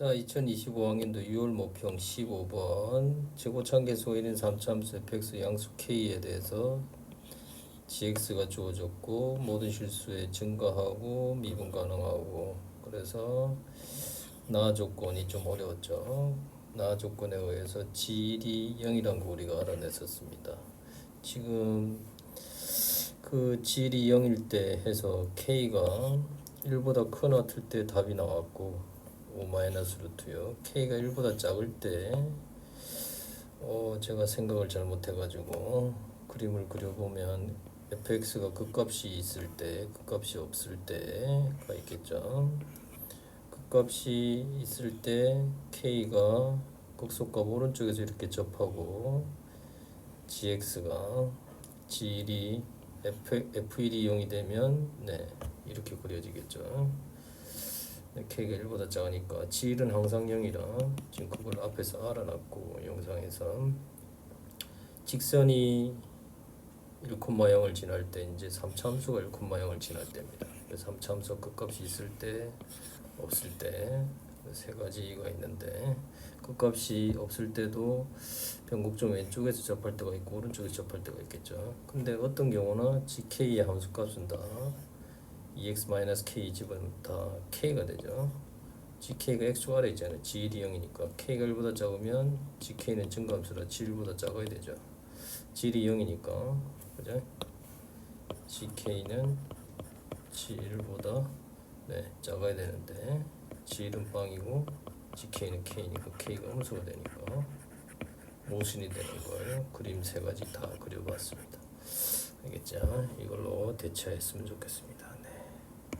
자, 2025학년도 6월 모평 15번 제곱창계수 1인 3참수 fx 양수 k에 대해서 gx가 주어졌고 모든 실수에 증가하고 미분 가능하고 그래서 나 조건이 좀 어려웠죠. 나 조건에 의해서 질이 0이란 거 우리가 알아냈었습니다. 지금 그 질이 0일 때 해서 k가 1보다 크나 틀 때 답이 나왔고 5 마이너스 루트요. k가 1보다 작을 때 어, 제가 생각을 잘못해가지고 그림을 그려보면 fx가 극값이 있을 때, 극값이 없을 때가 있겠죠. 극값이 있을 때 k가 극소값 오른쪽에서 이렇게 접하고 gx가 질이 f, f1이 0이 되면 네 이렇게 그려지겠죠. 네, k가 1보다 작으니까 질은 항상 0이라 지금 그걸 앞에서 알아놨고 영상에서 직선이 1,0을 지날 때 이제 3참수가 1,0을 지날 때입니다. 3참수 끝값이 있을 때 없을 때 세 가지가 있는데 끝값이 없을 때도 변곡점 왼쪽에서 접할 때가 있고 오른쪽에서 접할 때가 있겠죠. 근데 어떤 경우는 gk의 함수값은 다 EX-K 집은 다 K가 되죠. GK가 X 아래 있잖아요. G1이 0이니까 K가 1보다 작으면 GK는 증가함수라 G1보다 작아야 되죠. G1이 0이니까 그죠? GK는 G1보다 네, 작아야 되는데 G1은 빵이고 GK는 K니까 K가 음수가 되니까 모순이 되는 걸 그림 세 가지 다 그려봤습니다. 알겠죠? 이걸로 대처했으면 좋겠습니다.